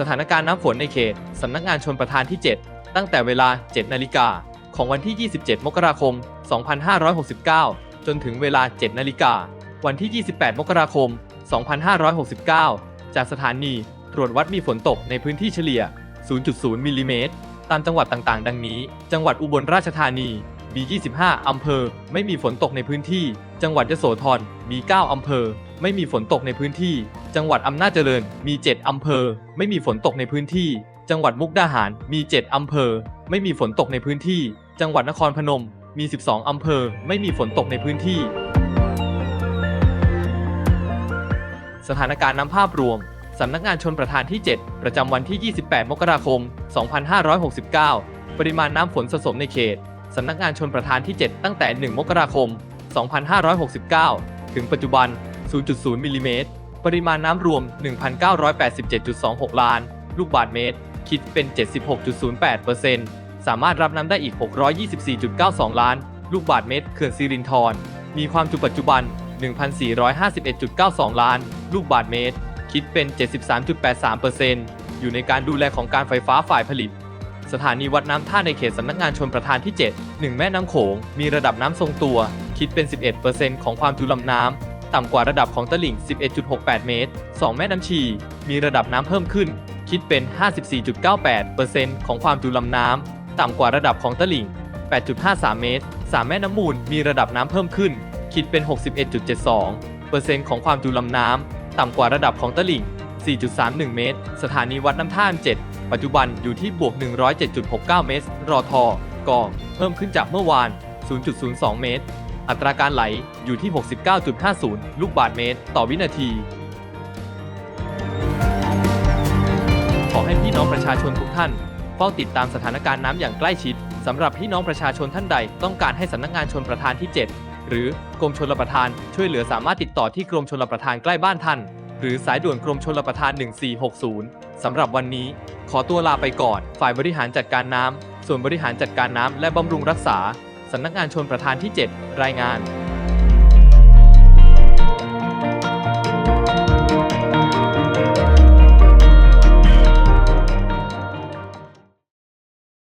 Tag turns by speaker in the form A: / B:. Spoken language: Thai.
A: สถานการณ์น้ำฝนในเขตสำนักงานชนประทานที่ 7 ตั้งแต่เวลา 7 นาฬิกา ของวันที่ 27 มกราคม 2569 จนถึงเวลา 7 นาฬิกา วันที่ 28 มกราคม 2569 จากสถานี ตรวจวัดมีฝนตกในพื้นที่เฉลี่ย 0.0 มิลลิเมตร ตามจังหวัดต่างๆ ดังนี้ จังหวัดอุบลราชธานีมี25 อำเภอ ไม่มีฝนตกในพื้นที่ จังหวัดยโสธรมี9อำเภอ ไม่มีฝนตกในพื้นที่ จังหวัดอำนาจเจริญมี 7 อำเภอ ไม่มีฝนตกในพื้นที่ จังหวัดมุกดาหารมี 7 อำเภอ ไม่มีฝนตกในพื้นที่ จังหวัดนครพนมมี 12 อำเภอ ไม่มีฝนตกในพื้นที่ สถานการณ์น้ำภาพรวมสำนักงานชนประทานที่ 7 ประจำวันที่ 28 มกราคม 2569 ปริมาณน้ำฝนสะสมในเขตสำนักงานชนประทานที่ 7 ตั้งแต่ 1 มกราคม 2569 ถึงปัจจุบัน 0.0มิลลิเมตร ปริมาณน้ำรวม 1,987.26 ล้าน ลูกบาศก์เมตร คิดเป็น 76.08%สามารถรับน้ำได้อีก 624.92 ล้าน ลูกบาศก์เมตร เขื่อนสิรินธร มีความจุปัจจุบัน 1,451.92 ล้าน ลูกบาศก์เมตร คิดเป็น 73.83%อยู่ในการดูแลของการไฟฟ้าฝ่ายผลิต สถานีวัดน้ำท่าในเขตสำนักงานชนประทานที่ 7 1 แม่น้ำโขง มีระดับน้ำทรงตัว คิดเป็น 11%ของความจุลำน้ำ ต่ำกว่าระดับของตลิ่ง 11.68 เมตร 2 แม่น้ำชี มีระดับน้ำเพิ่มขึ้น คิดเป็น 54.98%ของความจุลำน้ำ ต่ำกว่าระดับของตลิ่ง 8.53 เมตร 3 แม่น้ำมูล มีระดับน้ำเพิ่มขึ้น คิดเป็น 61.72%ของความจุลำน้ำ ต่ำกว่าระดับของตลิ่ง 4.31 เมตร สถานีวัดน้ำท่าม7ปัจจุบันอยู่ที่บวก 107.69 เมตร รอทอกองเพิ่มขึ้นจากเมื่อวาน 0.02 เมตร อัตราการไหลอยู่ที่ 69.50 ลูกบาศก์เมตร ต่อวินาที ขอให้พี่น้องประชาชนทุกท่านเฝ้าติดตามสถานการณ์น้ำอย่างใกล้ชิดสำหรับพี่น้องประชาชนท่านใด ต้องการให้สำนักงานชนประทานที่ 7 หรือกรมชลประทานช่วยเหลือสามารถติดต่อที่กรมชลประทานใกล้บ้านท่าน หรือสายด่วนกรมชลประทาน 1460 สำหรับวันนี้ ขอตัวลาไปก่อน ฝ่ายบริหารจัดการน้ำส่วนบริหารจัดการน้ำและบำรุงรักษา สำนักงานชนประธานที่ 7 รายงาน